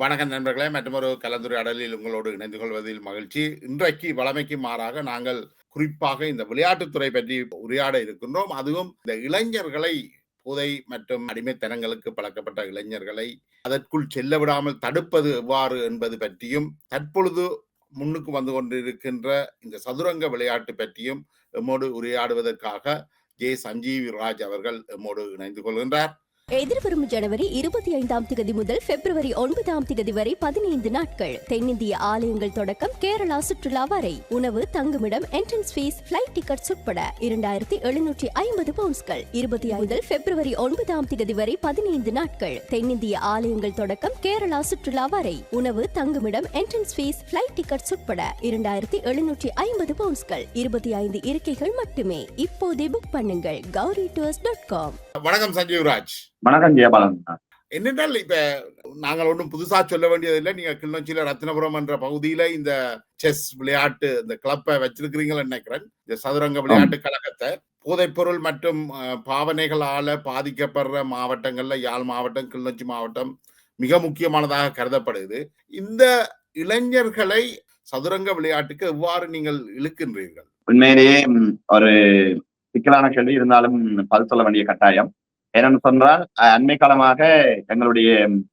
வணக்கம் நண்பர்களே மற்றொரு கலந்துரையாடலில் உங்களோடு இணைந்து கொள்வதில் மகிழ்ச்சி. இன்றைக்கு வளமைக்கு மாறாக நாங்கள் குறிப்பாக இந்த விளையாட்டுத்துறை பற்றி உரையாட இருக்கின்றோம். அதுவும் இந்த இளைஞர்களை புதை மற்றும் அடிமைத்தனங்களுக்கு பழக்கப்பட்ட இளைஞர்களை அதற்குள் செல்ல விடாமல் தடுப்பது எவ்வாறு என்பது பற்றியும் தற்பொழுது முன்னுக்கு வந்து கொண்டிருக்கின்ற இந்த சதுரங்க விளையாட்டு பற்றியும் எம்மோடு உரையாடுவதற்காக ஜே. சஞ்சீவி ராஜ் அவர்கள் எம்மோடு இணைந்து கொள்கின்றார் எதிர்வரும் ஜனவரி இருபத்தி ஐந்தாம் திகதி முதல் பிப்ரவரி ஒன்பதாம் திகதி வரை பதினைந்து நாட்கள். தென்னிந்திய ஆலயங்கள் தொடக்கம் கேரளா சுற்றுலா வரை. உணவு தங்குமிடம் என்ட்ரன்ஸ் ஃபீஸ் பிளைட் டிக்கெட்ஸ் உட்பட இரண்டாயிரத்தி எழுநூற்றி ஐம்பது பவுண்ட்ஸ்கள் இருபத்தி முதல் பிப்ரவரி ஒன்பதாம் திகதி வரை பதினைந்து நாட்கள். தென்னிந்திய ஆலயங்கள் தொடக்கம் கேரளா சுற்றுலா வரை. உணவு தங்குமிடம் என்ட்ரன்ஸ் ஃபீஸ் பிளைட் டிக்கெட்ஸ் உட்பட இரண்டாயிரத்தி எழுநூற்றி ஐம்பது பவுண்ட்ஸ்கள் இருபத்தி ஐந்து இருக்கைகள் மட்டுமே. இப்போதே புக் பண்ணுங்கள். கௌரி டூர்ஸ் டாட் காம் வணக்கம் சஞ்சீவ் ராஜ். வணக்கம் ஜெயபாலன் என்னென்றால் இப்ப நாங்கள் ஒன்றும் புதுசா சொல்ல வேண்டியதில்லை. நீங்க கிளிநொச்சியில ரத்னபுரம் என்ற பகுதியில இந்த செஸ் விளையாட்டு இந்த கிளப்பை வச்சிருக்கிறீங்கன்னு நினைக்கிறேன். இந்த சதுரங்க விளையாட்டு கழகத்தை. போதைப்பொருள் மற்றும் பாவனைகளால பாதிக்கப்படுற மாவட்டங்கள்ல யாழ் மாவட்டம் கிளிநொச்சி மாவட்டம் மிக முக்கியமானதாக கருதப்படுது இந்த இளைஞர்களை சதுரங்க விளையாட்டுக்கு எவ்வாறு நீங்கள் இழுக்கின்றீர்கள்? உண்மையிலேயே ஒரு சிக்கலான கேள்வி. இருந்தாலும் பதில் சொல்ல வேண்டிய கட்டாயம். ஏனென்று சொன்னால் அஹ், அண்மை காலமாக எங்களுடைய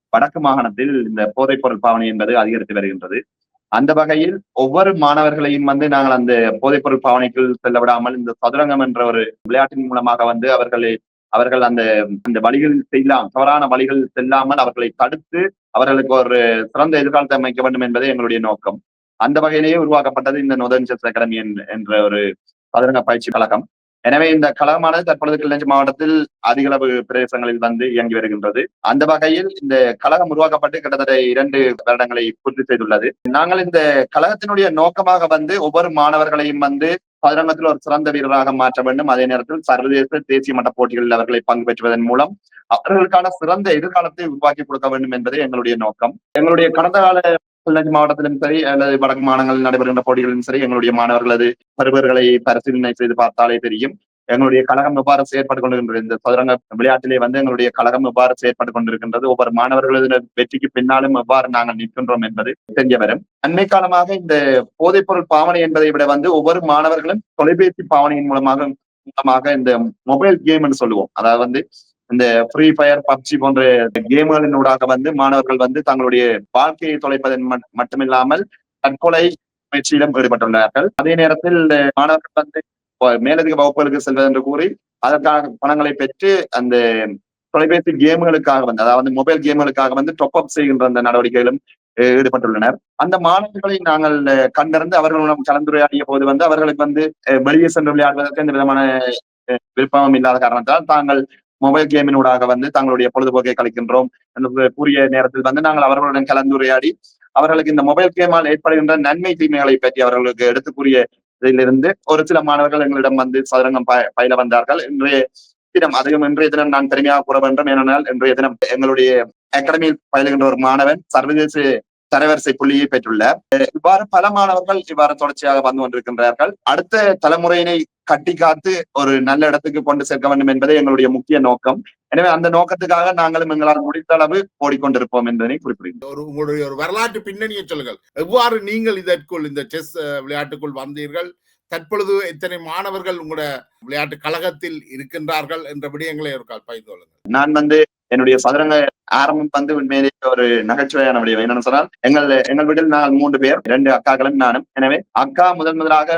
வடக்கு மாகாணத்தில் இந்த போதைப் பொருள் பாவனை என்பது அதிகரித்து வருகின்றது. அந்த வகையில் ஒவ்வொரு மாணவர்களையும் வந்து நாங்கள் அந்த போதைப் பொருள் பாவனைக்குள் செல்ல விடாமல் இந்த சதுரங்கம் என்ற ஒரு விளையாட்டின் மூலமாக வந்து அவர்களை அவர்கள் அந்த அந்த வழிகள் செல்லாம் தவறான வழிகள் செல்லாமல் அவர்களை தடுத்து அவர்களுக்கு ஒரு சிறந்த எதிர்காலத்தை அமைக்க வேண்டும் என்பதே எங்களுடைய நோக்கம். அந்த வகையிலேயே உருவாக்கப்பட்டது இந்த நொதன் செஸ் அகாடமி என்ற- என்ற ஒரு சதுரங்க பயிற்சி கழகம். எனவே இந்த கழகமானது தற்பொழுது கிளிநொச்சி மாவட்டத்தில் அதிகளவு பிரதேசங்களில் வந்து இயங்கி வருகின்றது. அந்த வகையில் இந்த கழகம் உருவாக்கப்பட்டு கிட்டத்தட்ட இரண்டு வருடங்களை பூர்த்தி செய்துள்ளது. நாங்கள் இந்த கழகத்தினுடைய நோக்கமாக வந்து ஒவ்வொரு மாணவர்களையும் வந்து சதுரங்கத்தில் ஒரு சிறந்த வீரராக மாற்ற வேண்டும். அதே நேரத்தில் சர்வதேச தேசிய மட்ட போட்டிகளில் அவர்களை பங்கு பெற்றுவதன் மூலம் அவர்களுக்கான சிறந்த எதிர்காலத்தை உருவாக்கி கொடுக்க வேண்டும் என்பதே எங்களுடைய நோக்கம். எங்களுடைய கடந்த கால கிளிநொச்சி மாவட்டத்திலும் சரி அல்லது வடக்கு மாநிலங்களில் நடைபெறுகின்ற போட்டிகளிலும் சரி எங்களுடைய மாணவர்களது பருவர்களை பரிசீலனை செய்து பார்த்தாலே தெரியும். எங்களுடைய கழகம் எவ்வாறு செயற்பட்டு கொண்டிருக்கின்றது? இந்த சதுரங்க விளையாட்டிலே வந்து எங்களுடைய கழகம் எவ்வாறு செயற்பட்டு கொண்டிருக்கின்றது? ஒவ்வொரு மாணவர்களது வெற்றிக்கு பின்னாலும் எவ்வாறு நாங்கள் நிற்கின்றோம் என்பது தெரிய வரும் அண்மை காலமாக இந்த போதைப்பொருள் பாவனை என்பதை விட வந்து ஒவ்வொரு மாணவர்களும் தொலைபேசி பாவனையின் மூலமாக மூலமாக இந்த மொபைல் கேம் என்று சொல்லுவோம். அதாவது வந்து இந்த ஃப்ரீ ஃபயர் பப்ஜி போன்ற கேம்களினூடாக வந்து மாணவர்கள் வந்து தங்களுடைய வாழ்க்கையை தொலைப்பதன் மட்டுமில்லாமல் தற்கொலை முயற்சியிலும் ஈடுபட்டுள்ளார்கள். அதே நேரத்தில் மாணவர்கள் வந்து மேலதிக வகுப்புகளுக்கு செல்வது என்று கூறி அதற்கான பணங்களை பெற்று அந்த தொலைபேசி கேம்களுக்காக வந்து அதாவது மொபைல் கேம்களுக்காக வந்து டொப் அப் செய்கின்ற அந்த நடவடிக்கைகளும் ஈடுபட்டுள்ளனர். அந்த மாணவர்களை நாங்கள் கண்டறிந்து அவர்களுடன் கலந்துரையாடிய போது வந்து அவர்களுக்கு வந்து வெளியே சென்று விளையாடுவதற்கு எந்த விதமான அஹ், விருப்பமும் இல்லாத காரணத்தால் தாங்கள் மொபைல் கேமினூடாக வந்து தங்களுடைய பொழுதுபோக்கை கழிக்கின்றோம் என்று கூறிய நேரத்தில் வந்து நாங்கள் அவர்களுடன் கலந்துரையாடி அவர்களுக்கு இந்த மொபைல் கேமால் ஏற்படுகின்ற நன்மை தீமைகளை பற்றி அவர்களுக்கு எடுத்து கூறிய இதிலிருந்து ஒரு சில மாணவர்கள் எங்களிடம் வந்து சதுரங்கம் ப- பயில வந்தார்கள். இன்றைய தினம் அதையும் இன்றைய தினம் நான் பெருமையாக கூற வேண்டும். ஏனென்றால் இன்றைய தினம் எங்களுடைய அகாடமியில் பயிலுகின்ற ஒரு மாணவன் சர்வதேச தரவரிசை புள்ளியை பெற்றுள்ளார் இவ்வாறு பல மாணவர்கள் இவ்வாறு தொடர்ச்சியாக வந்து கொண்டிருக்கின்றார்கள். அடுத்த தலைமுறையினை கட்டி காத்து ஒரு நல்ல இடத்துக்கு கொண்டு சேர்க்க வேண்டும் என்பதே எங்களுடைய முக்கிய நோக்கம். எனவே அந்த நோக்கத்துக்காக நாங்களும் எங்களால் முடிந்த அளவு ஓடிக்கொண்டிருப்போம் என்பதை குறிப்பிடுகிறோம் ஒரு உங்களுடைய ஒரு வரலாற்று பின்னணியை சொல்லுங்கள். எவ்வாறு நீங்கள் இதற்குள் இந்த செஸ் விளையாட்டுக்குள் வந்தீர்கள்? தற்பொழுது எத்தனை மாணவர்கள் உங்களோட விளையாட்டு கழகத்தில் இருக்கின்றார்கள் என்ற விடயங்களை ஒரு பகிர்ந்து கொள்ளுங்கள். நான் வந்து என்னுடைய சதுரங்க ஆரம்பம் வந்து உண்மையிலே ஒரு நகைச்சுவையான விடயம் என்னன்னு சொன்னால் எங்கள் எங்கள் வீட்டில் நாங்கள் மூன்று பேர் இரண்டு அக்காக்களும் நானும். எனவே அக்கா முதன் முதலாக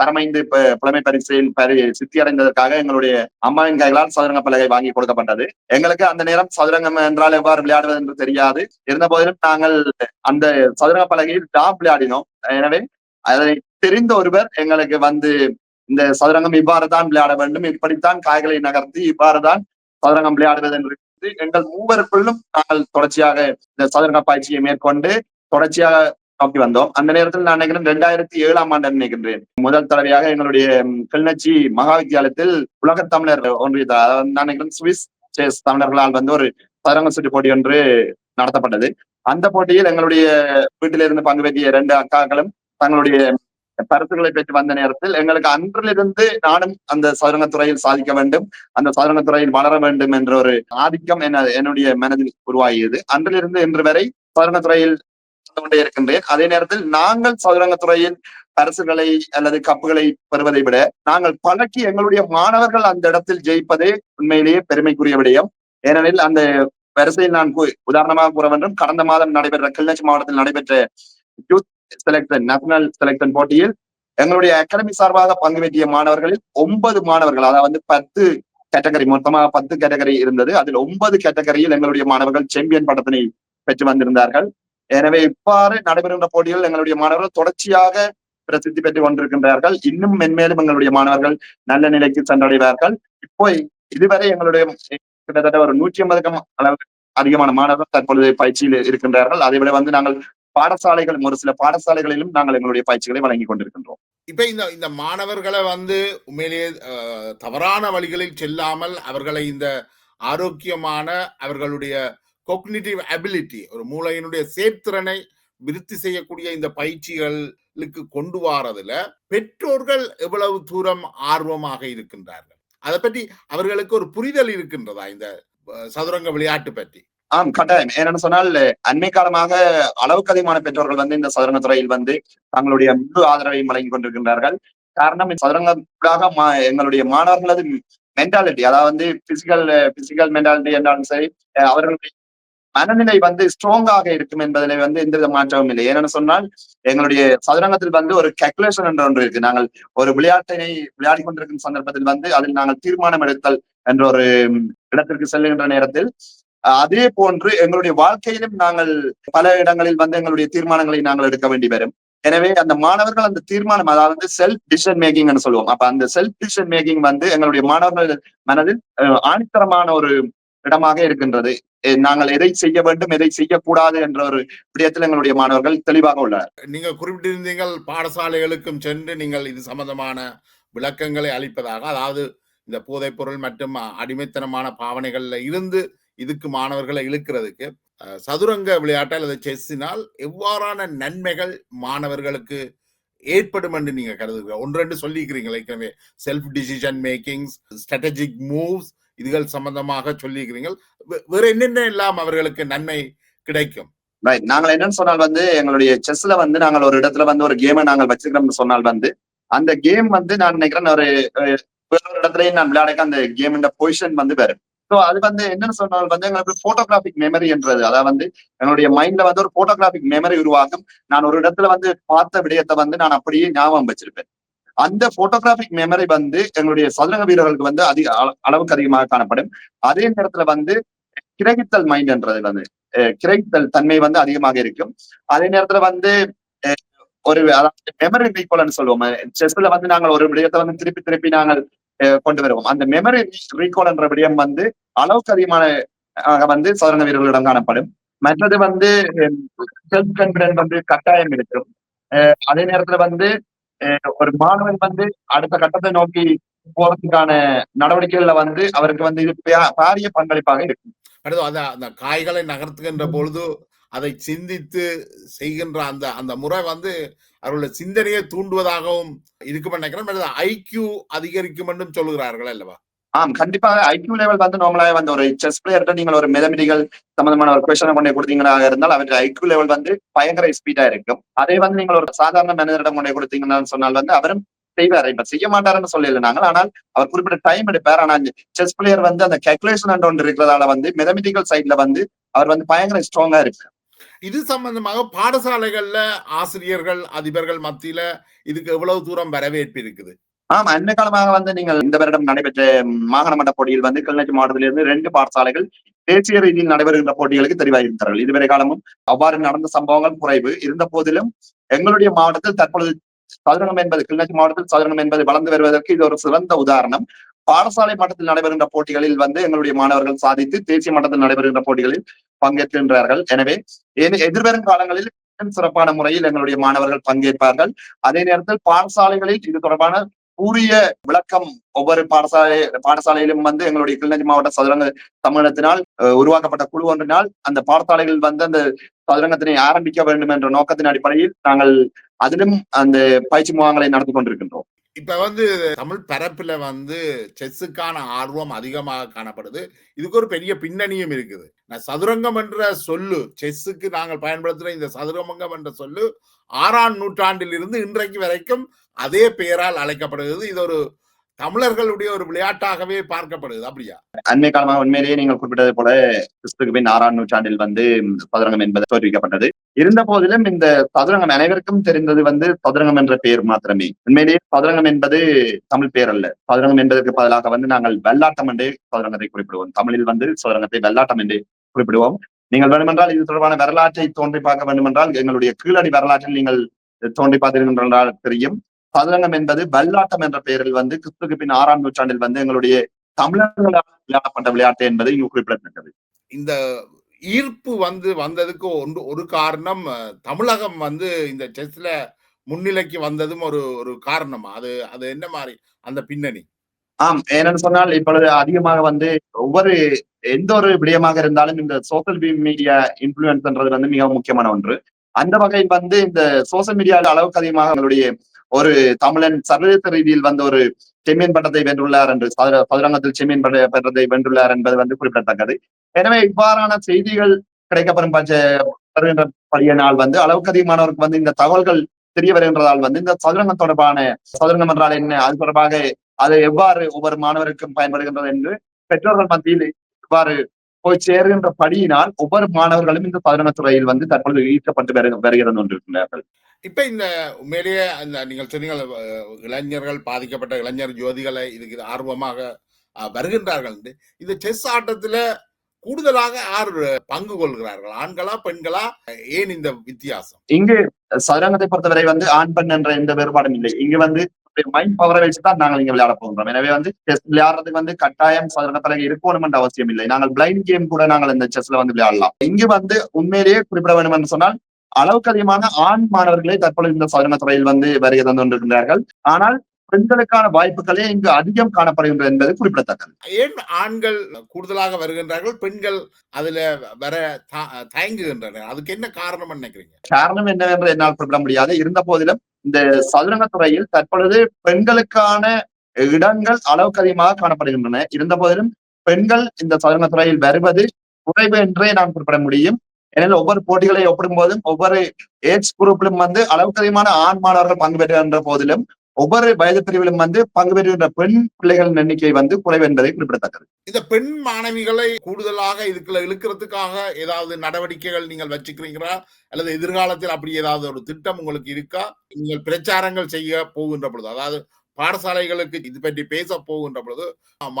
தரமைந்து புலமை பரிசையில் பரி சித்தி அடைந்ததற்காக எங்களுடைய அம்மாவின் கைகளால் சதுரங்க பலகை வாங்கி கொடுக்கப்பட்டது. எங்களுக்கு அந்த நேரம் சதுரங்கம் என்றால் எவ்வாறு விளையாடுவது என்று தெரியாது. இருந்த போதிலும் நாங்கள் அந்த சதுரங்க பலகையில் டாப் விளையாடினோம். எனவே அதை தெரிந்த ஒருவர் எங்களுக்கு வந்து இந்த சதுரங்கம் இவ்வாறு தான் விளையாட வேண்டும் இப்படித்தான் காய்களை நகர்த்தி இவ்வாறு தான் சதுரங்கம் விளையாடுவது என்று எங்கள் மூவருக்குள்ளும் நாங்கள் தொடர்ச்சியாக இந்த சதுரங்க பயிற்சியை மேற்கொண்டு தொடர்ச்சியாக நோக்கி வந்தோம். அந்த நேரத்தில் நான் நினைக்கிறேன் ரெண்டாயிரத்தி ஏழாம் ஆண்டு நினைக்கின்றேன். முதல் தடவையாக எங்களுடைய கிளிநொச்சி மகா வித்தியாலயத்தில் உலகத் தமிழர் ஒன்றியத்தை நான் நினைக்கிறேன் சுவிஸ் செஸ் தமிழர்களால் வந்து ஒரு சதுரங்க சுற்று போட்டி ஒன்று நடத்தப்பட்டது. அந்த போட்டியில் எங்களுடைய வீட்டிலிருந்து பங்கு பெற்றிய இரண்டு அக்காக்களும் தங்களுடைய பரிசுகளை பெற்று வந்த நேரத்தில் எங்களுக்கு அன்றிலிருந்து நானும் அந்த சதுரங்கத்துறையில் சாதிக்க வேண்டும் அந்த சதுரங்கத்துறையில் வளர வேண்டும் என்ற ஒரு ஆதிக்கம் என்ன என்னுடைய மனதில் உருவாகியது. அன்றிலிருந்து இன்று வரை சதுரங்கத்துறையில் கொண்டே இருக்கின்றேன். அதே நேரத்தில் நாங்கள் சதுரங்கத்துறையில் பரிசுகளை அல்லது கப்புகளை பெறுவதை விட நாங்கள் பழக்கி எங்களுடைய மாணவர்கள் அந்த இடத்தில் ஜெயிப்பதே உண்மையிலேயே பெருமைக்குரிய விடயம். ஏனெனில் அந்த வரிசையில் நான் உதாரணமாக கூற வேண்டும். கடந்த மாதம் நடைபெற்ற கிளிநொச்சி மாவட்டத்தில் நடைபெற்ற யூத் செலக்டன் நேஷனல் செலக்ஷன் போட்டியில் எங்களுடைய அகாடமி சார்பாக பங்கு பெற்றிய மாணவர்களில் ஒன்பது மாணவர்கள் அதாவது பத்து கேட்டகரி மொத்தமாக பத்து கேட்டகரி இருந்தது. அதில் ஒன்பது கேட்டகரியில் எங்களுடைய மாணவர்கள் சாம்பியன் பட்டத்தினை பெற்று வந்திருந்தார்கள். எனவே இவ்வாறு நடைபெறுகின்ற போட்டியில் எங்களுடைய மாணவர்கள் தொடர்ச்சியாக பிரசித்தி பெற்றுக் கொண்டிருக்கின்றார்கள். இன்னும் மென்மேலும் எங்களுடைய மாணவர்கள் நல்ல நிலைக்கு சென்றடைவார்கள். இப்போ இதுவரை எங்களுடைய கிட்டத்தட்ட ஒரு நூற்றி ஐம்பதுக்கும் அளவு அதிகமான மாணவர்கள் தற்பொழுது பயிற்சியில் இருக்கின்றார்கள். அதை விட வந்து நாங்கள் பாடசாலைகள் ஒரு சில பாடசாலைகளிலும் நாங்கள் எங்களுடைய பயிற்சிகளை வழங்கி கொண்டிருக்கின்றோம். இப்ப இந்த இந்த மாணவர்களை வந்து உண்மையிலேயே தவறான வழிகளில் செல்லாமல் அவர்களை இந்த ஆரோக்கியமான அவர்களுடைய கொக்னிட்டிவ் அபிலிட்டி ஒரு மூளையினுடைய சேர்த்திறனை விருத்தி செய்யக்கூடிய இந்த பயிற்சிகளுக்கு கொண்டு வாரதுல பெற்றோர்கள் எவ்வளவு தூரம் ஆர்வமாக இருக்கின்றார்கள்? அதை பற்றி அவர்களுக்கு ஒரு புரிதல் இருக்கின்றதா? இந்த சதுரங்க விளையாட்டு பற்றி. ஆம் கட்டாயம். என்னன்னு சொன்னால் அண்மை காலமாக அளவுக்கு அதிகமான பெற்றோர்கள் வந்து இந்த சதுரங்க துறையில் வந்து தங்களுடைய முழு ஆதரவையும் வழங்கி கொண்டிருக்கின்றார்கள். காரணம் இந்த மா- எங்களுடைய மாணவர்களது மென்டாலிட்டி அதாவது பிசிக்கல் பிசிக்கல் மென்டாலிட்டி என்றாலும் சரி அவர்களுடைய மனநிலை வந்து ஸ்ட்ராங்காக இருக்கும் என்பதில் வந்து எந்தவித மாற்றமும் இல்லை. ஏன்னு சொன்னால் எங்களுடைய சதுரங்கத்தில் வந்து ஒரு கேல்குலேஷன் என்ற ஒன்று இருக்கு. நாங்கள் ஒரு விளையாட்டினை விளையாடி கொண்டிருக்கும் சந்தர்ப்பத்தில் வந்து அதில் நாங்கள் தீர்மானம் எடுத்தல் என்ற ஒரு இடத்திற்கு செல்லுகின்ற நேரத்தில் அதே போன்று எங்களுடைய வாழ்க்கையிலும் நாங்கள் பல இடங்களில் வந்து எங்களுடைய தீர்மானங்களை நாங்கள் எடுக்க வேண்டி வரும். எனவே அந்த மாணவர்கள் அந்த தீர்மானம் அதாவது செல்ஃப் டிசிஷன் மேக்கிங் சொல்லுவோம். அப்ப அந்த செல்ஃப் டிசிஷன் மேக்கிங் வந்து எங்களுடைய மாணவர்கள் மனதில் ஆணித்தரமான ஒரு இடமாக இருக்கின்றது. நாங்கள் எதை செய்ய வேண்டும் எதை செய்யக்கூடாது என்ற ஒரு விடயத்தில் எங்களுடைய மாணவர்கள் தெளிவாக உள்ளனர். நீங்கள் குறிப்பிட்டிருந்தீங்கள் பாடசாலைகளுக்கும் சென்று நீங்கள் இது சம்பந்தமான விளக்கங்களை அளிப்பதாக அதாவது இந்த போதைப் பொருள் மற்றும் அடிமைத்தனமான பாவனைகள்ல இருந்து இதுக்கு மாணவர்களை இழுக்கிறதுக்கு சதுரங்க விளையாட்டு அல்லது செஸ்ஸினால் எவ்வாறான நன்மைகள் மாணவர்களுக்கு ஏற்படும் என்று நீங்க கருதுகிறீங்க? ஒன்று ரெண்டு சொல்லியிருக்கிறீங்க ஏற்கனவே self decision makings strategic moves இதுகள் சம்பந்தமாக சொல்லியிருக்கிறீங்க வேற என்னென்ன எல்லாம் அவர்களுக்கு நன்மை கிடைக்கும்? ரைட் நாங்கள் என்னன்னு சொன்னால் வந்து எங்களுடைய செஸ்ல வந்து நாங்கள் ஒரு இடத்துல வந்து ஒரு கேமை நாங்கள் வச்சிருக்கிறோம்னு சொன்னால் வந்து அந்த கேம் வந்து நான் நினைக்கிறேன் ஒரு அஹ், இடத்துலயும் நான் விளையாடுக்க அந்த கேம் பொசிஷன் வந்து வேறு ஸோ அது வந்து என்னன்னு சொன்னால் வந்து எங்களுக்கு போட்டோகிராபிக் மெமரி என்றது. அதாவது வந்து என்னுடைய மைண்ட்ல வந்து ஒரு போட்டோகிராபிக் மெமரி உருவாகும். நான் ஒரு இடத்துல வந்து பார்த்த விடயத்தை வந்து நான் அப்படியே ஞாபகம் வச்சிருப்பேன். அந்த போட்டோகிராபிக் மெமரி வந்து எங்களுடைய சதுரங்க வீரர்களுக்கு வந்து அதிக அளவுக்கு அதிகமாக காணப்படும். அதே நேரத்துல வந்து கிரகித்தல் மைண்ட் என்றது வந்து கிரகித்தல் தன்மை வந்து அதிகமாக இருக்கும். அதே நேரத்துல வந்து ஒரு அதாவது மெமரி ரீகால்னு சொல்லுவோம். செஸ்ல வந்து நாங்கள் ஒரு விடயத்தை வந்து திருப்பி திருப்பி நாங்கள் கொண்டு வருவோம். அந்த மெமரி ரீகால் என்ற விடயம் வந்து அளவுக்கு அதிகமான ஆக வந்து சதுரங்க வீரர்களிடம் காணப்படும். மற்றது வந்து செல்ஃப் கான்பிடன்ஸ் வந்து கட்டாயம் இருக்கும். அதே நேரத்துல வந்து ஒரு மாணவன் வந்து அடுத்த கட்டத்தை நோக்கி போறதுக்கான நடவடிக்கைகள்ல வந்து அவருக்கு வந்து இது பாரிய பங்களிப்பாக இருக்கும். அடுத்து அந்த காய்களை நகர்த்துகின்ற பொழுது அதை சிந்தித்து செய்கின்ற அந்த அந்த முறை வந்து அவர்களுடைய சிந்தனையை தூண்டுவதாகவும் இருக்கும் நினைக்கிறேன் ஐக்கியூ அதிகரிக்கும் என்றும் சொல்லுகிறார்கள் அல்லவா? ஆம் கண்டிப்பாக ஐக்யூ லெவல் வந்து நார்மலாக வந்து ஒரு செஸ் பிளேயர்கிட்ட நீங்கள் ஒரு மெதமெடிக்கல் சம்பந்தமான ஒரு கொஸ்டனை கொண்டு கொடுத்தீங்கன்னா இருந்தால் அவருடைய ஐக்யூ லெவல் வந்து பயங்கர ஸ்பீடா இருக்கும். அதே வந்து நீங்கள் ஒரு சாதாரண மேனேஜரிடம் கொண்டு கொடுத்தீங்கன்னு சொன்னால் வந்து அவரும் செய்வார். இப்ப செய்ய மாட்டாருன்னு சொல்லல நாங்கள். ஆனால் அவர் குறிப்பிட்ட டைம் எடுப்பார். ஆனா செஸ் பிளேயர் வந்து அந்த கேல்குலேஷன் ஒன்று இருக்கிறதால வந்து மெதமெடிக்கல் சைட்ல வந்து அவர் வந்து பயங்கர ஸ்ட்ராங்கா இருக்கு இது சம்பந்தமாக பாடசாலைகள்ல ஆசிரியர்கள் அதிபர்கள் மத்தியில இதுக்கு எவ்வளவு தூரம் வரவேற்பு இருக்குது? ஆமா அண்மை காலமாக வந்து நீங்கள் இந்த வருடம் நடைபெற்ற மாகாண மட்ட போட்டியில் வந்து கிளிநொச்சி மாவட்டத்திலிருந்து ரெண்டு பாடசாலைகள் தேசிய ரீதியில் நடைபெறுகின்ற போட்டிகளுக்கு தெரிவாகியிருந்தார்கள் இதுவரை காலமும் அவ்வாறு நடந்த சம்பவங்கள் குறைவு. இருந்த போதிலும் எங்களுடைய மாவட்டத்தில் தற்பொழுது சதுரங்கம் என்பது கிளிநொச்சி மாவட்டத்தில் சதுரங்கம் என்பது வளர்ந்து வருவதற்கு இது ஒரு சிறந்த உதாரணம். பாடசாலை மட்டத்தில் நடைபெறுகின்ற போட்டிகளில் வந்து எங்களுடைய மாணவர்கள் சாதித்து தேசிய மட்டத்தில் நடைபெறுகின்ற போட்டிகளில் பங்கேற்கின்றார்கள். எனவே எதிர்வரும் காலங்களில் சிறப்பான முறையில் எங்களுடைய மாணவர்கள் பங்கேற்பார்கள். அதே நேரத்தில் பாடசாலைகளில் இது தொடர்பான கூறிய விளக்கம் ஒவ்வொரு பாடசாலை பாடசாலையிலும் வந்து எங்களுடைய கிளிநொச்சி மாவட்ட சதுரங்க தமிழகத்தினால் அஹ், உருவாக்கப்பட்ட குழு ஒன்றினால் அந்த பாடசாலைகள் வந்து அந்த சதுரங்கத்தினை ஆரம்பிக்க வேண்டும் என்ற நோக்கத்தின் அடிப்படையில் நாங்கள் அதிலும் அந்த பயிற்சி முகாங்களை நடத்தி கொண்டிருக்கின்றோம். இப்ப வந்து தமிழ் பரப்புல வந்து செஸ்ஸுக்கான ஆர்வம் அதிகமாக காணப்படுது. இதுக்கு ஒரு பெரிய பின்னணியும் இருக்குது. நான் சதுரங்கம் என்ற சொல்லு செஸ்ஸுக்கு நாங்கள் பயன்படுத்துகிற இந்த சதுரங்கம் என்ற சொல்லு ஆறாம் நூற்றாண்டில் இருந்து இன்றைக்கு வரைக்கும் அதே பெயரால் அழைக்கப்படுகிறது. இது ஒரு தமிழர்களுடைய ஒரு விளையாட்டாகவே பார்க்கப்படுது அப்படியா? அண்மை காலமாக உண்மையிலேயே நீங்கள் குறிப்பிட்டது போல கிறிஸ்துக்கு பின் ஆறாம் நூற்றாண்டில் வந்து சதுரங்கம் என்பது தோற்றுவிக்கப்பட்டது. இருந்த போதிலும் இந்த சதுரங்கம் அனைவருக்கும் தெரிந்தது வந்து சதுரங்கம் என்ற பெயர் மாத்திரமே. உண்மையிலேயே சதுரங்கம் என்பது தமிழ் பெயர் அல்ல. சதுரங்கம் என்பதற்கு பதிலாக வந்து நாங்கள் வெள்ளாட்டம் என்று சதுரங்கத்தை குறிப்பிடுவோம். தமிழில் வந்து சதுரங்கத்தை வெள்ளாட்டம் என்று குறிப்பிடுவோம். நீங்கள் வேண்டுமென்றால் இது தொடர்பான வரலாற்றை தோன்றி பார்க்க வேண்டுமென்றால் எங்களுடைய கீழடி வரலாற்றில் நீங்கள் தோன்றி பார்த்தீர்கள் என்றால் தெரியும். சதுரங்கம் என்பது வெள்ளாட்டம் என்ற பெயரில் வந்து கிறிஸ்துக்கு பின் ஆறாம் நூற்றாண்டில் வந்து எங்களுடைய தமிழர்களால் விளையாடப்பட்ட விளையாட்டு என்பது இங்கு குறிப்பிடத்தக்கது. இந்த ஈர்ப்பு வந்து வந்ததுக்கு ஒன்று ஒரு காரணம் தமிழகம் வந்து இந்த செஸ்ல முன்னிலைக்கு வந்ததும் ஒரு ஒரு காரணமா? அது அது என்ன மாதிரி அந்த பின்னணி? ஆம் ஏனென்று சொன்னால் இப்பொழுது அதிகமாக வந்து ஒவ்வொரு எந்த ஒரு விடயமாக இருந்தாலும் இந்த சோசியல் மீடியா இன்ஃபுளுன்ஸ்ன்றது வந்து மிக முக்கியமான ஒன்று. அந்த வகையில் வந்து இந்த சோசியல் மீடியாவில் அளவுக்கு அதிகமாக எங்களுடைய ஒரு தமிழன் சர்வதேச ரீதியில் வந்து ஒரு செம்மீன் பட்டத்தை வென்றுள்ளார் என்று சதுர- சதுரங்கத்தில் செம்மியன் பட்டத்தை வென்றுள்ளார் என்பது வந்து குறிப்பிடத்தக்கது. எனவே இவ்வாறான செய்திகள் கிடைக்கப்படும் பட்ச வருகின்ற படியினால் வந்து அளவுக்கு அதிகமானவருக்கு வந்து இந்த தகவல்கள் தெரிய வருகின்றதால் வந்து இந்த சதுரங்கம் தொடர்பான சதுரங்கம் என்றால் என்ன? அது தொடர்பாக அது எவ்வாறு ஒவ்வொரு மாணவருக்கும் பயன்படுகின்றது என்று பெற்றோர்கள் மத்தியில் இவ்வாறு போய் சேருகின்ற படியினால் ஒவ்வொரு மாணவர்களும் இந்த சதுரங்க துறையில் வந்து தற்பொழுது ஈர்க்கப்பட்டு வரு வருகிறது கொண்டிருக்கிறார்கள் இப்ப இந்த உண்மையிலேயே அந்த நீங்கள் சொன்னீங்க இளைஞர்கள் பாதிக்கப்பட்ட இளைஞர் ஜோதிகளை இதுக்கு ஆர்வமாக வருகின்றார்கள். இந்த செஸ் ஆட்டத்துல கூடுதலாக யார் பங்கு கொள்கிறார்கள்? ஆண்களா பெண்களா? ஏன் இந்த வித்தியாசம்? இங்கு சதுரங்கத்தை பொறுத்தவரை வந்து ஆண் பெண் என்ற எந்த வேறுபாடும் இல்லை. இங்கு வந்து மைண்ட் பவரை வச்சு தான் நாங்கள் இங்க விளையாட போகிறோம் எனவே வந்து செஸ் விளையாடுறதுக்கு வந்து கட்டாயம் சதுரங்கத்துல இருக்கணும்ன்ற அவசியம் இல்லை. நாங்கள் பிளைண்ட் கேம் கூட நாங்கள் இந்த செஸ்ல வந்து விளையாடலாம். இங்கு வந்து உண்மையிலேயே குறிப்பிட வேண்டும் என்று சொன்னால் அளவுக்கு அதிகமான ஆண் மாணவர்களே தற்பொழுது இந்த சதுரங்க துறையில் வந்து வருகை தந்து கொண்டிருக்கிறார்கள் ஆனால் பெண்களுக்கான வாய்ப்புகளே இங்கு அதிகம் காணப்படுகின்றது என்பது குறிப்பிடத்தக்கது. ஏன் ஆண்கள் கூடுதலாக வருகின்றார்கள் பெண்கள் அதுல வர த- தயங்குகின்றனர்? அதுக்கு என்ன காரணம் நினைக்கிறீங்க? காரணம் என்னவென்று என்னால் குறிப்பிட முடியாது. இருந்த போதிலும் இந்த சதுரங்க துறையில் தற்பொழுது பெண்களுக்கான இடங்கள் அளவுக்கு அதிகமாக காணப்படுகின்றன. இருந்த போதிலும் பெண்கள் இந்த சதுரங்க துறையில் வருவது குறைவு என்றே நாம் குறிப்பிட முடியும். ஏனெனில் ஒவ்வொரு போட்டிகளை ஒப்பிடும் போதும் ஒவ்வொரு ஏஜ் குரூப்பிலும் வந்து அளவுக்கு அதிகமான ஆண் மாணவர்கள் பங்கு பெறுகின்ற போதிலும் ஒவ்வொரு வயது பிரிவிலும் வந்து பங்கு பெறுகின்ற பெண் பிள்ளைகளின் எண்ணிக்கை வந்து குறைவு என்பதை குறிப்பிடத்தக்கது. இந்த பெண் மாணவிகளை கூடுதலாக இதுக்குள்ள இழுக்கிறதுக்காக ஏதாவது நடவடிக்கைகள் நீங்கள் வச்சுக்கிறீங்களா? அல்லது எதிர்காலத்தில் அப்படி ஏதாவது ஒரு திட்டம் உங்களுக்கு இருக்கா? நீங்கள் பிரச்சாரங்கள் செய்ய போகின்ற பொழுது அதாவது பாடசாலைகளுக்கு இது பற்றி பேச போகின்ற பொழுது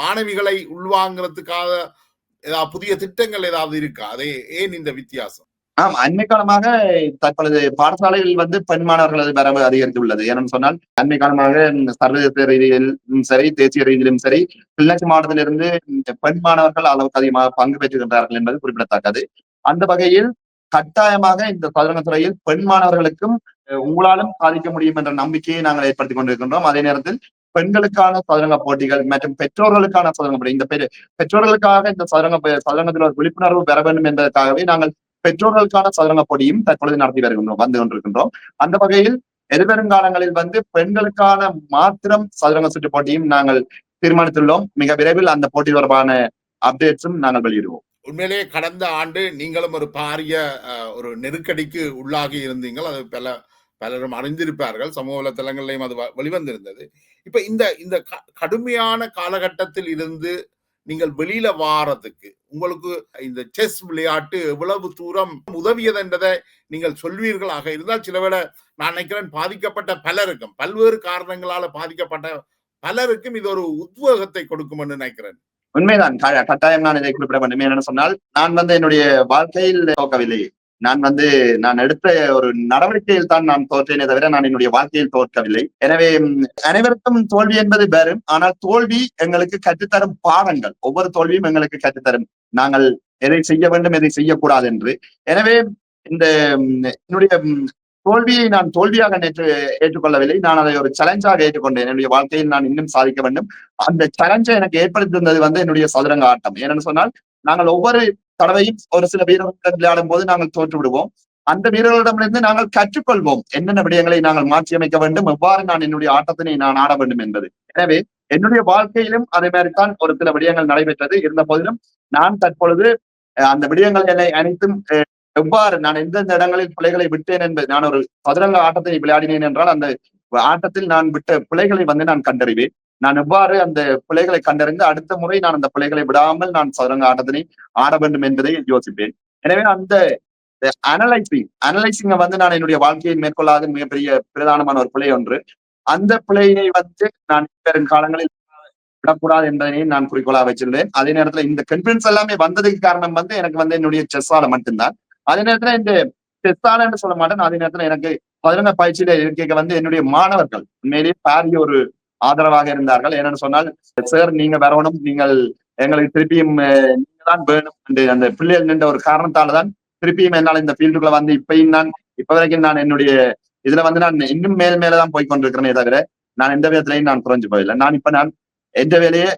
மாணவிகளை உள்வாங்கிறதுக்காக ஏதாவது புதிய திட்டங்கள் ஏதாவது இருக்கா? அதே ஏன் இந்த வித்தியாசம்? ஆம் அண்மை காலமாக தற்பொழுது பாடசாலைகளில் வந்து பெண் மாணவர்களது வரவு அதிகரித்துள்ளது. ஏன்னு சொன்னால் அண்மை காலமாக இந்த சர்வதேச ரீதியிலும் சரி தேசிய ரீதியிலும் சரி கிளிநொச்சி மாவட்டத்திலிருந்து இந்த பெண் மாணவர்கள் அளவுக்கு அதிகமாக பங்கு பெற்றுகின்றார்கள் என்பது குறிப்பிடத்தக்கது. அந்த வகையில் கட்டாயமாக இந்த சதுரங்க துறையில் பெண் மாணவர்களுக்கும் உங்களாலும் சாதிக்க முடியும் என்ற நம்பிக்கையை நாங்கள் ஏற்படுத்திக் கொண்டிருக்கின்றோம். அதே நேரத்தில் பெண்களுக்கான சதுரங்க போட்டிகள் மற்றும் பெற்றோர்களுக்கான சதுரங்க போட்டி இந்த பெற்றோர்களுக்காக இந்த சதுரங்க சதுரங்கத்தில் ஒரு விழிப்புணர்வு பெற வேண்டும் என்பதற்காகவே நாங்கள் பெற்றோர்களுக்கான சதுரங்க போட்டியும் தற்பொழுது நடத்தி வருகின்றோம் வந்து கொண்டிருக்கின்றோம். அந்த வகையில் எதிர்வருங்காலங்களில் வந்து பெண்களுக்கான மாத்திரம் சதுரங்க சுற்று போட்டியும் நாங்கள் தீர்மானித்துள்ளோம். மிக விரைவில் அந்த போட்டி தொடர்பான அப்டேட்ஸும் நாங்கள் வெளியிடுவோம். உண்மையிலேயே கடந்த ஆண்டு நீங்களும் ஒரு பாரிய அஹ், ஒரு நெருக்கடிக்கு உள்ளாகி இருந்தீங்கள். அது பல பலரும் அறிந்திருப்பார்கள். சமூக வலைத்தளங்களையும் அது வ- வெளிவந்திருந்தது. இப்ப இந்த இந்த க- கடுமையான காலகட்டத்தில் இருந்து நீங்கள் வெளியில வாரதுக்கு உங்களுக்கு இந்த செஸ் விளையாட்டு எவ்வளவு தூரம் உதவியது என்றதை நீங்கள் சொல்வீர்களாக. இருந்தால் சிலவேளை நான் நினைக்கிறேன் பாதிக்கப்பட்ட பலருக்கும் பல்வேறு காரணங்களால பாதிக்கப்பட்ட பலருக்கும் இது ஒரு உத்வேகத்தை கொடுக்கும் என்று நினைக்கிறேன். உண்மைதான். கட்டாயம் நான் இதை குறிப்பிட வேண்டும். என்னன்னு சொன்னால் நான் வந்து என்னுடைய வாழ்க்கையில் தோற்கவில்லை நான் வந்து நான் எடுத்த ஒரு நடவடிக்கையில் தான் நான் தோற்றேனே தவிர நான் என்னுடைய வாழ்க்கையில் தோற்கவில்லை. எனவே அனைவருக்கும் தோல்வி என்பது வரும் ஆனால் தோல்வி எங்களுக்கு கற்றுத்தரும் பாடங்கள். ஒவ்வொரு தோல்வியும் எங்களுக்கு கற்றுத்தரும். நாங்கள் எதை செய்ய வேண்டும் எதை செய்யக்கூடாது என்று. எனவே இந்த என்னுடைய தோல்வியை நான் தோல்வியாக நேற்று ஏற்றுக்கொள்ளவில்லை. நான் அதை ஒரு சேலஞ்சாக ஏற்றுக்கொண்டேன். என்னுடைய வாழ்க்கையில் நான் இன்னும் சாதிக்க வேண்டும். அந்த சேலஞ்சை எனக்கு ஏற்படுத்தியிருந்தது வந்து என்னுடைய சதுரங்க ஆட்டம். ஏன்னு சொன்னால் நாங்கள் ஒவ்வொரு தடவையும் ஒரு சில வீரர்கள் விளையாடும் போது நாங்கள் தோற்று விடுவோம் அந்த வீரர்களிடமிருந்து நாங்கள் கற்றுக்கொள்வோம். என்னென்ன விடயங்களை நாங்கள் மாற்றி அமைக்க வேண்டும்? எவ்வாறு நான் என்னுடைய ஆட்டத்தினை நான் ஆட வேண்டும் என்பது. எனவே என்னுடைய வாழ்க்கையிலும் அதே மாதிரிதான் ஒரு சில விடயங்கள் நடைபெற்றது. இருந்த போதிலும் நான் தற்பொழுது அந்த விடயங்கள் என்னை அனைத்தும் எவ்வாறு நான் எந்தெந்த இடங்களில் பிள்ளைகளை விட்டேன் என்பது நான் ஒரு சதுரங்க ஆட்டத்தை விளையாடினேன் என்றால் அந்த ஆட்டத்தில் நான் விட்ட பிள்ளைகளை வந்து நான் கண்டறிவேன். நான் எவ்வாறு அந்த பிள்ளைகளை கண்டறிந்து அடுத்த முறை நான் அந்த பிள்ளைகளை விடாமல் நான் சதுரங்க ஆட்டத்தினை ஆட வேண்டும் என்பதை யோசிப்பேன். எனவே அந்த அனலைசிங் அனலைசிங்க வந்து நான் என்னுடைய வாழ்க்கையை மேற்கொள்ளாத மிகப்பெரிய பிரதானமான ஒரு பிழை ஒன்று. அந்த பிழையை வந்து நான் பெரும் காலங்களில் விடக்கூடாது என்பதனை நான் குறிக்கோளாக வச்சிருந்தேன். அதே நேரத்துல இந்த கன்ஃபிடன்ஸ் எல்லாமே வந்ததுக்கு காரணம் வந்து எனக்கு வந்து என்னுடைய செஸ்ஸால மட்டும்தான். அதே நேரத்துல இந்த செஸ்ஸால என்று சொல்ல மாட்டேன். அதே நேரத்துல எனக்கு பதினொன்று பயிற்சியில இருக்க வந்து என்னுடைய மாணவர்கள். உண்மையிலேயே பாரிய ஒரு ஆதரவாக இருந்தார்கள். என்னன்னு சொன்னால் சார் நீங்க வரணும். நீங்கள் எங்களுக்கு திருப்பியும் அஹ், நீங்க தான் வேணும் அந்த பிள்ளைகள் நின்ற ஒரு காரணத்தால தான் திருப்பியும் என்னால் இந்த ஃபீல்டுக்குள்ள வந்து இப்பயும் நான் இப்ப வரைக்கும் நான் என்னுடைய இதுல வந்து நான் இன்னும் மேல் மேலதான் போய் கொண்டிருக்கிறேனே தவிர நான் எந்த விதத்திலையும் நான் குறைஞ்சு போயில்லை நான் இப்ப நான் எந்த வேலையை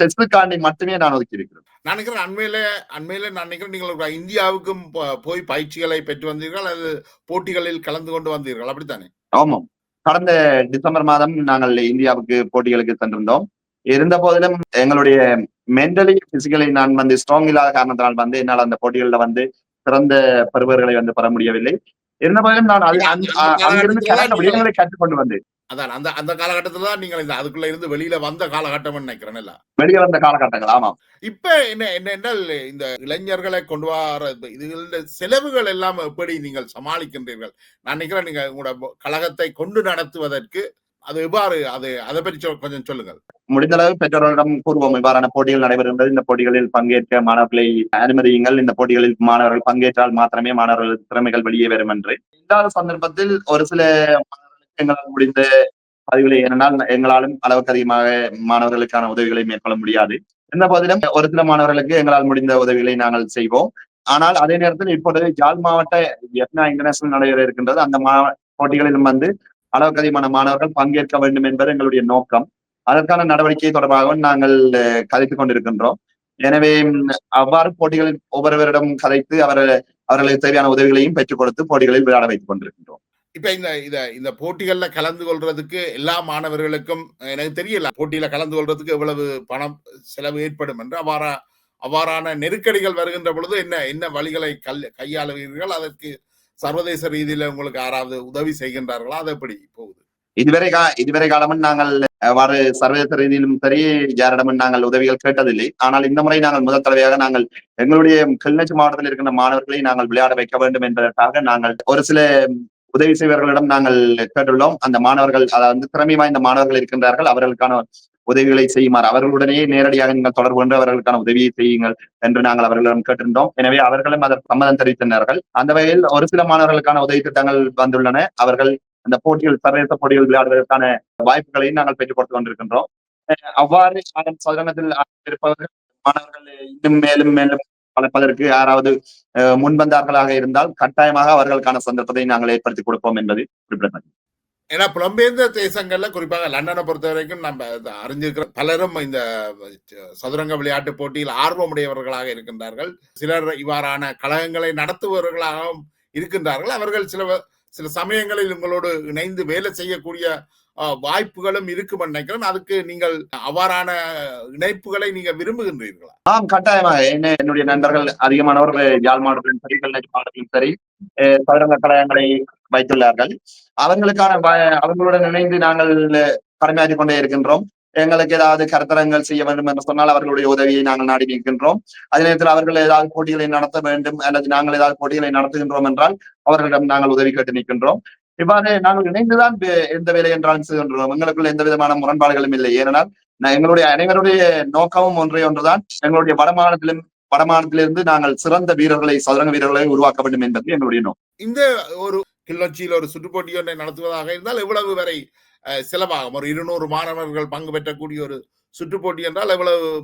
டெஸ்டுக்காண்டி மட்டுமே நான் ஒதுக்கி இருக்கிறேன். நான் நினைக்கிறேன் அண்மையில அண்மையில நான் நினைக்கிறேன் நீங்கள் இந்தியாவுக்கும் போய் பயிற்சிகளை பெற்று வந்தீர்கள் அல்லது போட்டிகளில் கலந்து கொண்டு வந்தீர்கள் அப்படித்தானே? ஆமாம். கடந்த டிசம்பர் மாதம் நாங்கள் இந்தியாவுக்கு போட்டிகளுக்கு சென்றிருந்தோம். இருந்த போதிலும் எங்களுடைய மென்டலி பிசிக்கலி நான் வந்து ஸ்ட்ராங் இல்லாத காரணத்தினால் வந்து என்னால் அந்த போட்டிகளில் வந்து சிறந்த பருவர்களை வந்து பெற முடியவில்லை. இருந்த போதிலும் நான் அங்கிருந்து கற்றுக்கொண்டு வந்தேன். அதான் அந்த அந்த காலகட்டத்துல தான் நீங்கள் இந்த அதுக்குள்ள இருந்து வெளியில வந்த காலகட்டம் நினைக்கிறேன் இல்ல? வெளியே வந்த காலகட்டங்கள் ஆமாம். இப்ப என்ன என்ன இந்த இளைஞர்களை கொண்டு வர இதுகள செலவுகள் எல்லாம் எப்படி நீங்கள் சமாளிக்கின்றீர்கள்? நான் நினைக்கிறேன் நீங்க உங்களோட கழகத்தை கொண்டு நடத்துவதற்கு அது எவ்வாறு அது அதை பற்றி கொஞ்சம் சொல்லுங்கள். முடிந்த அளவு பெற்றோர்களிடம் கூறுவோம் இவ்வாறான போட்டிகள் நடைபெறுகின்றது. இந்த போட்டிகளில் பங்கேற்க மாணவர்களை அனுமதியுங்கள். இந்த போட்டிகளில் மாணவர்கள் பங்கேற்றால் மாத்திரமே மாணவர்கள் திறமைகள் வெளியே வரும் என்று. இல்லாத சந்தர்ப்பத்தில் ஒரு சில எங்களால் முடிந்த பதிவுகளை ஏனென்றால் எங்களாலும் அளவுக்கு அதிகமாக மாணவர்களுக்கான உதவிகளை மேற்கொள்ள முடியாது. எந்த போதிலும் ஒரு சில மாணவர்களுக்கு எங்களால் முடிந்த உதவிகளை நாங்கள் செய்வோம். ஆனால் அதே நேரத்தில் இப்பொழுது ஜாழ் மாவட்ட எத்னா இன்டர்நேஷனல் நடைபெற இருக்கின்றது. அந்த மா போட்டிகளிலும் வந்து அளவுக்கு அதிகமான மாணவர்கள் பங்கேற்க வேண்டும் என்பது எங்களுடைய நோக்கம். அதற்கான நடவடிக்கை தொடர்பாகவும் நாங்கள் கதைத்துக் கொண்டிருக்கின்றோம். எனவே அவ்வாறு போட்டிகளில் ஒவ்வொருவரிடம் கதைத்து அவர் அவர்களுக்கு தேவையான உதவிகளையும் பெற்றுக் கொடுத்து போட்டிகளில் விளையாட வைத்துக் கொண்டிருக்கின்றோம். இப்ப இந்த இத இந்த போட்டிகள்ல கலந்து கொள்றதுக்கு எல்லா மாணவர்களுக்கும் எனக்கு தெரியல போட்டியில கலந்து கொள்றதுக்கு எவ்வளவு பணம் செலவு ஏற்படும் என்று. அவ்வாறா அவ்வாறான நெருக்கடிகள் வருகின்ற பொழுது என்ன என்ன வழிகளை கல் கையாளுவீர்கள்? அதற்கு சர்வதேச ரீதியில உங்களுக்கு யாராவது உதவி செய்கின்றார்களா? அது எப்படி போகுது? இதுவரை கா இதுவரை காலமும் நாங்கள் அவ்வாறு சர்வதேச ரீதியிலும் சரி யாரிடமும் நாங்கள் உதவிகள் கேட்டதில்லை. ஆனால் இந்த முறை நாங்கள் முதல் தடவையாக நாங்கள் எங்களுடைய கிளிநொச்சி மாவட்டத்தில் இருக்கின்ற மாணவர்களை நாங்கள் விளையாட வைக்க வேண்டும் என்பதற்காக நாங்கள் ஒரு சில உதவி செய்வர்களிடம் நாங்கள் கேட்டுள்ளோம். அந்த மாணவர்கள் அதாவது திறமை வாய்ந்த மாணவர்கள் இருக்கின்றார்கள். அவர்களுக்கான உதவிகளை செய்யுமாறு. அவர்களுடனே நேரடியாக நீங்கள் தொடர்பு கொண்டு அவர்களுக்கான உதவியை செய்யுங்கள் என்று நாங்கள் அவர்களிடம் கேட்டிருந்தோம். எனவே அவர்களும் அதற்கு சம்மதம் தெரிவித்தனர். அந்த வகையில் ஒரு சில மாணவர்களுக்கான உதவி திட்டங்கள் வந்துள்ளன. அவர்கள் அந்த போட்டிகள் சர்வதேச போட்டிகள் விளையாடுவதற்கான வாய்ப்புகளையும் நாங்கள் பெற்றுக் கொடுத்து கொண்டிருக்கின்றோம். அவ்வாறு அதன் சதுரங்கத்தில் இருப்பவர்கள் மாணவர்கள் இன்னும் மேலும் மேலும் வளர்ப்பதற்கு யாராவது முன்வந்தார்களாக இருந்தால் கட்டாயமாக அவர்களுக்கான சந்தர்ப்பத்தை நாங்கள் ஏற்படுத்தி கொடுப்போம் என்பது குறிப்பிடத்தக்கது. ஏன்னா புலம்பெயர்ந்த தேசங்கள்ல குறிப்பாக லண்டனை பொறுத்த வரைக்கும் நம்ம அறிஞ்சிருக்கிற பலரும் இந்த சதுரங்க விளையாட்டு போட்டியில் ஆர்வமுடையவர்களாக இருக்கின்றார்கள். சிலர் இவ்வாறான கழகங்களை நடத்துபவர்களாகவும் இருக்கின்றார்கள். அவர்கள் சில சில சமயங்களில் உங்களோடு இணைந்து வேலை செய்யக்கூடிய வாய்ப்புகளும் இருக்கும் நினைக்கிறேன். அதுக்கு நீங்கள் அவ்வாறான இணைப்புகளை நீங்க விரும்புகின்றீர்களா? ஆம் கட்டாயமாக. என்ன என்னுடைய நண்பர்கள் அதிகமானவர்கள் யாழ் மாவட்டத்திலும் சரி கிளிநொச்சி மாவட்டத்திலும் சரி சதுரங்க கழகங்களை வைத்துள்ளார்கள். அவர்களுக்கான அவர்களுடன் இணைந்து நாங்கள் கடமையாற்றி கொண்டே இருக்கின்றோம். எங்களுக்கு ஏதாவது கருத்தரங்கள் செய்ய வேண்டும் என்று சொன்னால் அவர்களுடைய உதவியை நாங்கள் நாடி நிற்கின்றோம். அதே நேரத்தில் அவர்கள் ஏதாவது போட்டிகளை நடத்த வேண்டும் அல்லது நாங்கள் ஏதாவது போட்டிகளை நடத்துகின்றோம் என்றால் அவர்களிடம் நாங்கள் உதவி கேட்டு நிற்கின்றோம். இவ்வாறு நாங்கள் இணைந்துதான் எந்த வேலை என்றாலும் செய்கின்றோம் எங்களுக்குள்ள எந்த விதமான முரண்பாடுகளும் இல்லை. ஏனென்றால் எங்களுடைய அனைவருடைய நோக்கமும் ஒன்றே ஒன்றுதான். எங்களுடைய வடமாநிலத்திலும் வடமாநிலத்திலிருந்து நாங்கள் சிறந்த வீரர்களை சதுரங்க வீரர்களை உருவாக்க வேண்டும் என்பது எங்களுடைய நோக்கம். இந்த ஒரு கிளர்ச்சியில் ஒரு சுற்றுப்போட்டி ஒன்றை நடத்துவதாக இருந்தால் எவ்வளவு வரை அஹ், செலவாகும்? ஒரு இருநூறு மாணவர்கள் பங்கு பெற்றக்கூடிய ஒரு சுற்றுப்போட்டி என்றால் எவ்வளவு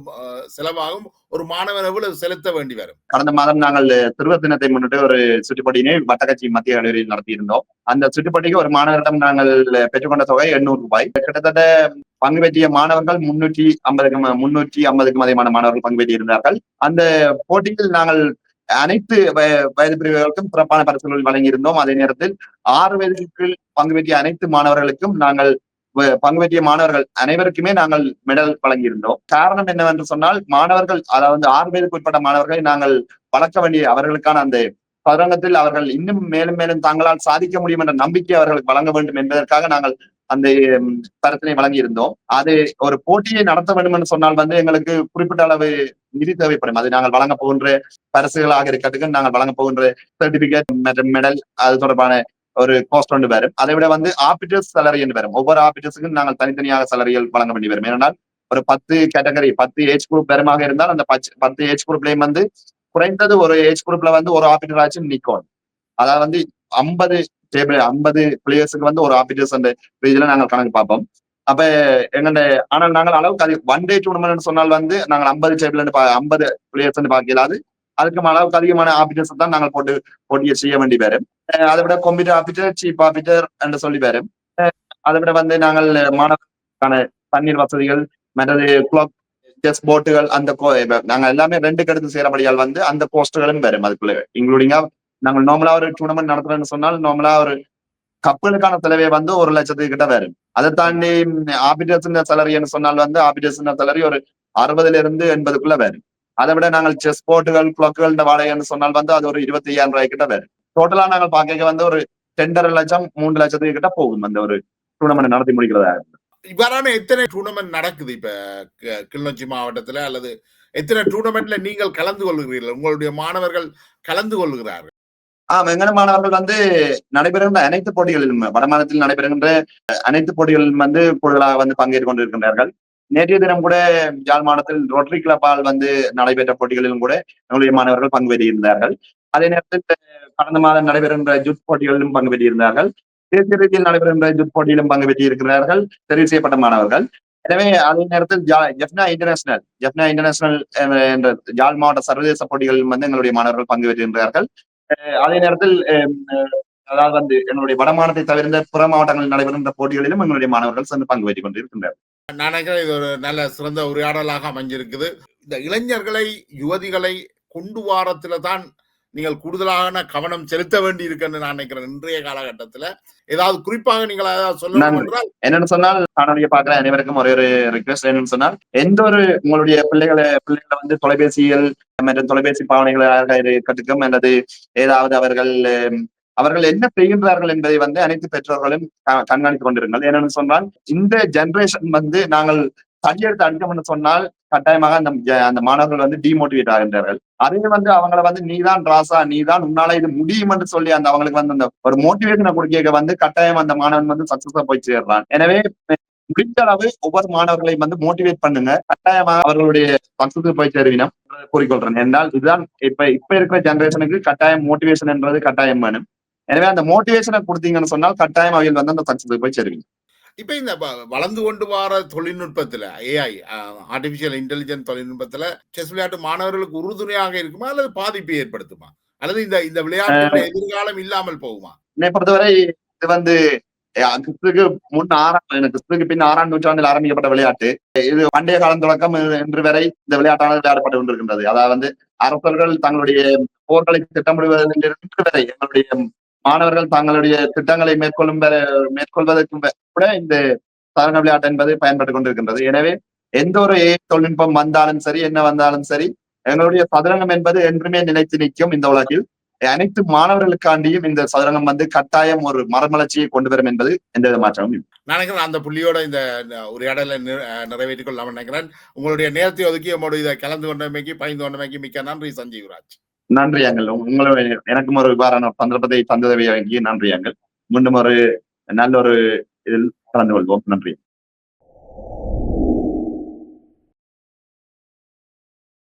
செலவாகும்? ஒரு மாணவர் எவ்வளவு செலுத்த வேண்டி வரும்? கடந்த மாதம் நாங்கள் திருவ தினத்தை முன்னிட்டு ஒரு சுற்றுப்பட்டியினை வட்டக்கட்சி மத்திய கல்லூரியில் நடத்தியிருந்தோம். அந்த சுற்றுப்பட்டிக்கு ஒரு மாணவரிடம் நாங்கள் பெற்றுக்கொண்ட தொகை எண்ணூறு ரூபாய். கிட்டத்தட்ட பங்கு பெற்றிய மாணவர்கள் முன்னூற்றி ஐம்பதுக்கு முன்னூற்றி ஐம்பதுக்கும் அதிகமான மாணவர்கள் பங்கு பெற்றிருந்தார்கள். அந்த போட்டியில் நாங்கள் அனைத்து வய- வயது பிரிவுகளுக்கும் சிறப்பான பரிசுகள் வழங்கியிருந்தோம். அதே நேரத்தில் ஆறு வயதுக்கு பங்கு பெற்றிய அனைத்து மாணவர்களுக்கும் நாங்கள் பங்குபற்றிய பங்கு மாணவர்கள் அனைவருக்குமே நாங்கள் மெடல் வழங்கியிருந்தோம். காரணம் என்னவென்று சொன்னால் மாணவர்கள் அதாவது ஆறு பேருக்கு உட்பட்ட மாணவர்களை நாங்கள் வளர்க்க வேண்டிய அவர்களுக்கான அந்த சதுரங்கத்தில் அவர்கள் இன்னும் மேலும் மேலும் தாங்களால் சாதிக்க முடியும் என்ற நம்பிக்கை அவர்களுக்கு வழங்க வேண்டும் என்பதற்காக நாங்கள் அந்த ம், தரத்தினை வழங்கியிருந்தோம். அது ஒரு போட்டியை நடத்த வேண்டும் என்று சொன்னால் வந்து எங்களுக்கு குறிப்பிட்ட அளவு நிதி தேவைப்படும். அது நாங்கள் வழங்க போகின்ற பரிசுகளாக இருக்கிறதுக்கு நாங்கள் வழங்க போகின்ற சர்டிபிகேட் மற்றும் மெடல் அது தொடர்பான ஒரு கோஸ்ட் ஒன்று வரும். அதை விட வந்து ஆபிட்டர்ஸ் salary என்று வரும். ஒவ்வொரு ஆபிட்டர்ஸுக்கும் நாங்கள் தனித்தனியாக salariகள் வழங்க வேண்டி வரும். ஏனென்றால் ஒரு பத்து கேட்டகரி பத்து ஏஜ் குரூப் பெருமாக இருந்தால் அந்த பத்து ஏஜ் குரூப்லயும் வந்து குறைந்தது ஒரு ஏஜ் குரூப்ல வந்து ஒரு ஆபிட்டர் ஆச்சும் நிற்கும். அதாவது வந்து ஐம்பது டேபிள் ஐம்பது பிளேயர்ஸுக்கு வந்து ஒரு ஆபிட்டர்ஸ் அந்த ரீதியில நாங்கள் கணக்கு பார்ப்போம். அப்ப எங்கண்ட ஆனால் நாங்கள் அளவுக்கு அது ஒன் டே டூர்னமெண்ட் சொன்னால் வந்து நாங்கள் ஐம்பது டேபிள் ஐம்பது பிளேயர்ஸ் பார்க்க அதுக்கு அளவுக்கு அதிகமான ஆபிட்டர்ஸ் தான் நாங்கள் போட்டு போட்டியை செய்ய வேண்டி வரும். அதை விட கம்ப்யூட்டர் ஆபிட்டர் சீப் ஆபிட்டர் என்று சொல்லி வரும். அதை விட வந்து நாங்கள் மாணவர்களுக்கான தண்ணீர் வசதிகள் மற்றது கிளாக் செஸ் போட்டுகள் அந்த கோ- நாங்க எல்லாமே ரெண்டு கடுத்து சேரபடியால் வந்து அந்த போஸ்டுகளும் வரும் அதுக்குள்ள. இன்க்ளூடிங்கா நாங்கள் நார்மலா ஒரு டூர்னமெண்ட் நடத்துறோம்னு சொன்னால் நார்மலா ஒரு கப்பலுக்கான செலவே வந்து ஒரு லட்சத்துக்கு கிட்ட வரும். அதை தாண்டி ஆபிட்டர்ஸ் சேலரின்னு சொன்னால் வந்து ஆபிட்டர்ஸ் சேலரி ஒரு அறுபதுல இருந்து எண்பதுக்குள்ள வரும். அதை விட நாங்கள் செஸ் போர்ட்டுகள் கிளாக்குகள் இந்த வாடகைன்னு சொன்னால் வந்து அது ஒரு இருபத்தி ஐயாயிரம் ரூபாய் கிட்ட வரும். டோட்டலா நாங்கள் பார்க்க வந்து ஒரு ரெண்டரை லட்சம் மூன்று லட்சத்துக்கு கிட்ட போகும் அந்த ஒரு டூர்னமெண்ட் நடத்தி முடிக்கிறதா. இவ்வாறான எத்தனை டூர்னமெண்ட் நடக்குது இப்ப கிளிநொச்சி மாவட்டத்துல? அல்லது எத்தனை டூர்னமெண்ட்ல நீங்கள் கலந்து கொள்கிறீர்கள்? உங்களுடைய மாணவர்கள் கலந்து கொள்கிறார்கள். ஆமா எங்கன மாணவர்கள் வந்து நடைபெறுகின்ற அனைத்து போட்டிகளிலும் வடமாநிலத்தில் நடைபெறுகின்ற அனைத்து போட்டிகளிலும் வந்து கூடுதலாக வந்து பங்கேற்று கொண்டிருக்கின்றார்கள். நேற்றைய தினம் கூட ஜாழ் மாவட்டத்தில் ரோட்டரி கிளப்பால் வந்து நடைபெற்ற போட்டிகளிலும் கூட எங்களுடைய மாணவர்கள் பங்கு பெற்றிருந்தார்கள் அதே நேரத்தில் கடந்த மாதம் நடைபெறுகின்ற ஜுட் போட்டிகளிலும் பங்கு பெற்றிருந்தார்கள் தேசிய ரீதியில் நடைபெறுகின்ற ஜுட் போட்டியிலும் பங்கு பெற்றிருக்கிறார்கள் தெரிவு செய்யப்பட்ட மாணவர்கள். எனவே அதே நேரத்தில் ஜா- ஜெஃப்னா இன்டர்நேஷனல் ஜெஃப்னா இன்டர்நேஷனல் என்ற யாழ் மாவட்ட சர்வதேச போட்டிகளிலும் வந்து எங்களுடைய மாணவர்கள் பங்கு பெற்றிருக்கிறார்கள் அஹ் அதே நேரத்தில் அஹ் அதாவது வந்து எங்களுடைய வட மாநிலத்தை தவிர்த்த பிற மாவட்டங்களில் நடைபெறுகின்ற போட்டிகளிலும் எங்களுடைய மாணவர்கள் சென்று பங்கு பெற்றுக் கொண்டிருக்கின்றனர் நான் நினைக்கிறேன் இது ஒரு நல்ல சிறந்த உரையாடலாக அமைஞ்சிருக்குது. இந்த இளைஞர்களை யுவதிகளை கொண்டு வாரத்துல தான் நீங்கள் கூடுதலான கவனம் செலுத்த வேண்டி இருக்குன்னு நான் நினைக்கிறேன் இன்றைய காலகட்டத்துல. ஏதாவது குறிப்பாக நீங்கள் என்றால்? என்னன்னு சொன்னால் காணொலியை பார்க்கிற அனைவருக்கும் ஒரே ஒரு ரிக்வெஸ்ட் என்னன்னு சொன்னால் எந்த ஒரு உங்களுடைய பிள்ளைகளை பிள்ளைகளை வந்து தொலைபேசிகள் மற்றும் தொலைபேசி பாவனைகளாக இருக்கட்டும் அல்லது ஏதாவது அவர்கள் அவர்கள் என்ன செய்கின்றார்கள் என்பதை வந்து அனைத்து பெற்றோர்களும் கண்காணித்துக் கொண்டிருங்கள். என்னன்னு சொன்னால் இந்த ஜெனரேஷன் வந்து நாங்கள் தடியெடுத்து அடிக்கணும்னு சொன்னால் கட்டாயமாக அந்த அந்த மாணவர்கள் வந்து டிமோட்டிவேட் ஆகின்றார்கள். அதே வந்து அவங்கள வந்து நீதான் ராசா நீதான் உன்னால இது முடியும் என்று சொல்லி அந்த அவங்களுக்கு வந்து அந்த ஒரு மோட்டிவேஷனை கொடுக்க வந்து கட்டாயம் அந்த மாணவன் வந்து சக்சஸா போய் சேர்றான். எனவே முடிந்த அளவு ஒவ்வொரு மாணவர்களையும் வந்து மோட்டிவேட் பண்ணுங்க. கட்டாயமாக அவர்களுடைய சக்சஸுக்கு போய் சேருவினம். கூறிக்கொள்றேன். என்றால் இதுதான் இப்ப இப்ப இருக்கிற ஜெனரேஷனுக்கு கட்டாயம் மோட்டிவேஷன் என்றது கட்டாயம் வேணும். எனவே அந்த மோட்டிவேஷனை கொடுத்தீங்கன்னு சொன்னால் கட்டாயம் அவையில் வந்து அந்த சக்சஸுக்கு போய் சேருவீங்க. இப்ப இந்த வளர்ந்து கொண்டு வர தொழில்நுட்பத்துல ஏஐ ஆர்டிபிஷியல் இன்டெலிஜென்ஸ் தொழில்நுட்பத்துல செஸ் விளையாட்டு மாணவர்களுக்கு உறுதுணையாக இருக்குமா அல்லது பாதிப்பை ஏற்படுத்துமா? அல்லது இந்த இந்த விளையாட்டு எதிர்காலம் இல்லாமல் போகுமா? என்னை பொறுத்தவரை இது வந்து கிறிஸ்துக்கு முன் ஆறாம் கிறிஸ்துக்கு பின் ஆறாம் நூற்றாண்டில் ஆரம்பிக்கப்பட்ட விளையாட்டு. இது பண்டைய காலம் தொடக்கம் இன்று வரை இந்த விளையாட்டானது விளையாடப்பட்டு கொண்டிருக்கின்றது. அதாவது வந்து அரசர்கள் தங்களுடைய போர்களை திட்டமிடுவதில் இன்று வரை எங்களுடைய மாணவர்கள் தங்களுடைய திட்டங்களை மேற்கொள்ளும் மேற்கொள்வதற்கும் கூட இந்த சாதாரண விளையாட்டு என்பது பயன்பட்டு கொண்டிருக்கின்றது. எனவே எந்த ஒரு தொழில்நுட்பம் வந்தாலும் சரி என்ன வந்தாலும் சரி எங்களுடைய சதுரங்கம் என்பது என்றுமே நிலைத்து நிற்கும் இந்த உலகில். அனைத்து மாணவர்களுக்காண்டியும் இந்த சதுரங்கம் வந்து கட்டாயம் ஒரு மரமலர்ச்சியை கொண்டு வரும் என்பது எந்த மாற்றமும் நான் நினைக்கிறேன் அந்த புள்ளியோட இந்த உரையாடலை நிறைவேற்றிக் கொள்ளலாம் நினைக்கிறேன். உங்களுடைய நேரத்தை ஒதுக்கி நம்மளோட இதை கலந்து கொண்டமைக்கு பயந்து கொண்டமைக்கு மிக்க நன்றி சஞ்சீவ்ராஜ் நன்றி அங்கள் உங்களும் எனக்கும் ஒரு இவ்வாறான சந்தர்ப்பத்தை தந்ததவை வழங்கி நன்றி அங்கள் ஒரு நல்ல ஒரு இதில் கலந்து கொள்வோம். நன்றி.